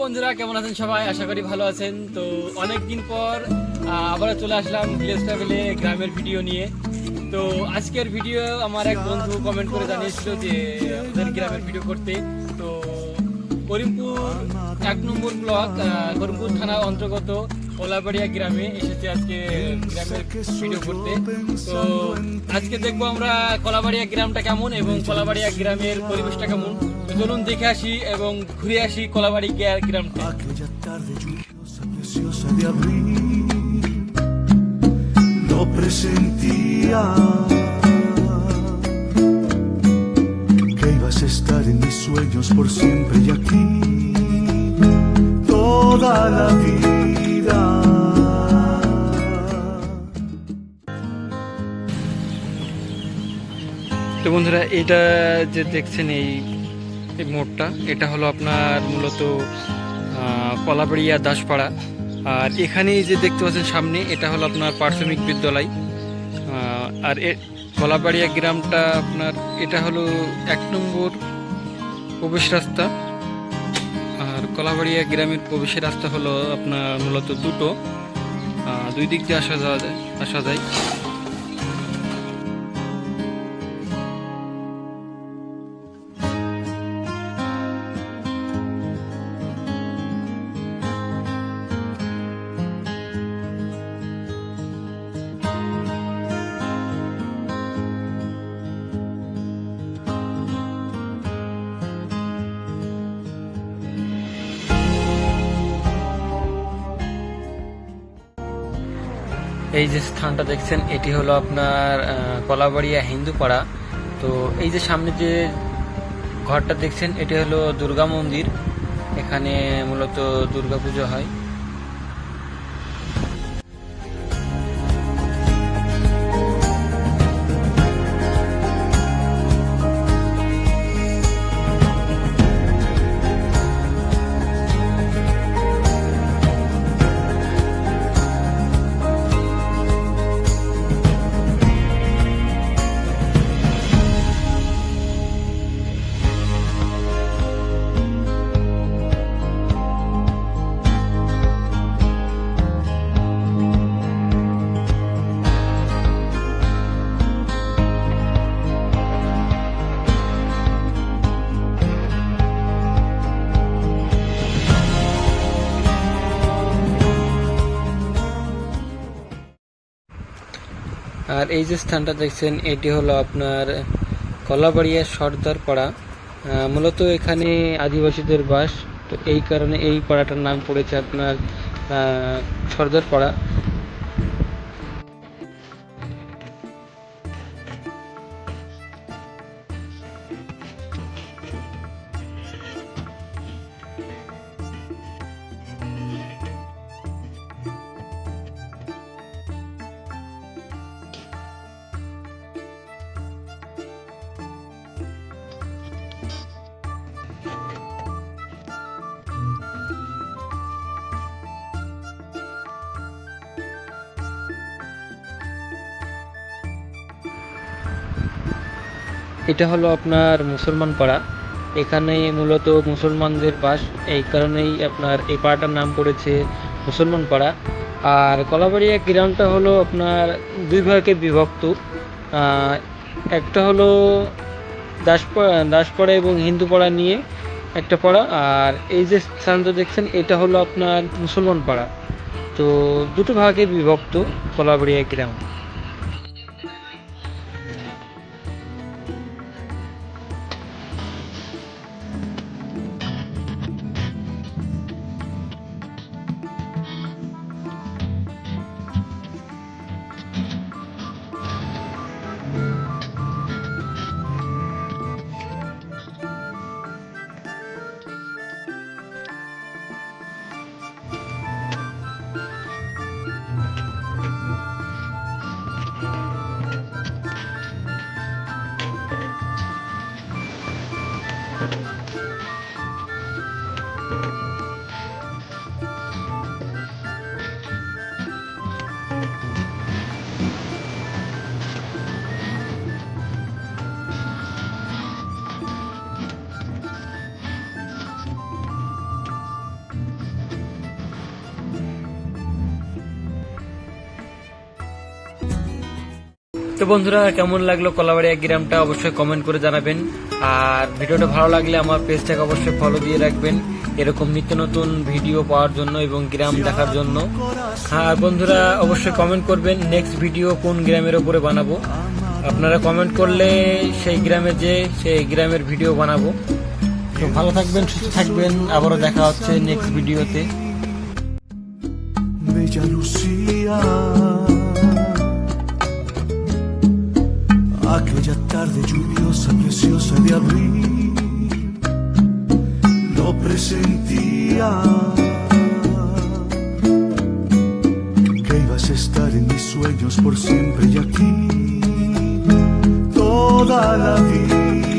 বন্ধুরা কেমন আছেন সবাই? আশা করি ভালো আছেন। তো অনেক দিন পর আহ, আবারও চলে আসলাম ভিলেজ ট্রাভেলে গ্রামের ভিডিও নিয়ে। তো আজকের ভিডিও আমার এক বন্ধু কমেন্ট করে জানিয়েছিল যে ওদের গ্রামের ভিডিও করতে। তো করিমপুর এক নম্বর ব্লক করিমপুর থানা অন্তর্গত কলাবাড়িয়া গ্রামে এসেছে আজকে গ্রামের ভিডিও করতে। তো আজকে দেখব আমরা কলাবাড়িয়া গ্রামটা কেমন এবং কলাবাড়িয়া গ্রামের পরিবেশটা কেমন। তো চলুন দেখে আসি এবং ঘুরে আসি কলাবাড়ি গ্রা- গ্রামটা Aquella tarde lluviosa, preciosa de abril, no presentía que ibas a estar en mis sueños por siempre y aquí toda la vida. তো বন্ধুরা এটা যে দেখছেন এই এই মোড়টা। এটা হলো আপনার মূলত কলাবাড়িয়া দাসপাড়া। আর এখানেই যে দেখতে পাচ্ছেন সামনে, এটা হলো আপনার প্রাথমিক বিদ্যালয়। আর এ, কলাবাড়িয়া গ্রামটা আপনার, এটা হলো এক নম্বর প্রবেশ রাস্তা। আর কলাবাড়িয়া গ্রামের প্রবেশের রাস্তা হলো আপনার মূলত দুটো। দুই দিক দিয়ে আসা যাওয়া যায়, আসা যায়। এই যে স্থানটা দেখছেন, এটি হলো আপনার কলাবাড়িয়া হিন্দুপাড়া। তো এই যে সামনে যে ঘরটা দেখছেন, এটি হলো দুর্গা মন্দির। এখানে মূলত দুর্গা পুজো হয়। আর এই যে স্থানটা দেখছেন, এটি হলো আপনার কলাবাড়িয়া সর্দার পাড়া। মূলত এখানে আদিবাসীদের বাস। তো এই কারণে এই পাড়াটার নাম পড়েছে আপনার সর্দার পাড়া। এটা হলো আপনার মুসলমান পাড়া। এখানে মূলত মুসলমানদের বাস, এই কারণেই আপনার এই পাড়াটার নাম পড়েছে মুসলমান পাড়া। আর কলাবাড়িয়া গ্রামটা হলো আপনার দুই ভাগে বিভক্ত। একটা হলো দাসপাড়া দাসপাড়া এবং হিন্দু পাড়া নিয়ে একটা পাড়া। আর এই যে স্থানটা দেখছেন, এটা হলো আপনার মুসলমান পাড়া। তো দুটো ভাগে বিভক্ত কলাবাড়িয়া গ্রাম। তো বন্ধুরা, কেমন লাগল কলাবাড়িয়া গ্রামটা অবশ্যই কমেন্ট করে জানাবেন। আর ভিডিওটা ভালো লাগলে আমার পেজটাকে অবশ্যই ফলো দিয়ে রাখবেন। এরকম নিত্য নতুন ভিডিও পাওয়ার জন্য এবং গ্রাম দেখার জন্য। আর বন্ধুরা, অবশ্যই কমেন্ট করবেন নেক্সট ভিডিও কোন গ্রামের ওপরে বানাবো। আপনারা কমেন্ট করলে সেই গ্রামে যে সেই গ্রামের ভিডিও বানাবো। তো ভালো থাকবেন, সুস্থ থাকবেন। আবারও দেখা হচ্ছে নেক্সট ভিডিওতে Aquella tarde lluviosa, preciosa de abril, lo presentía. Que ibas a estar en mis sueños por siempre y aquí, toda la vida.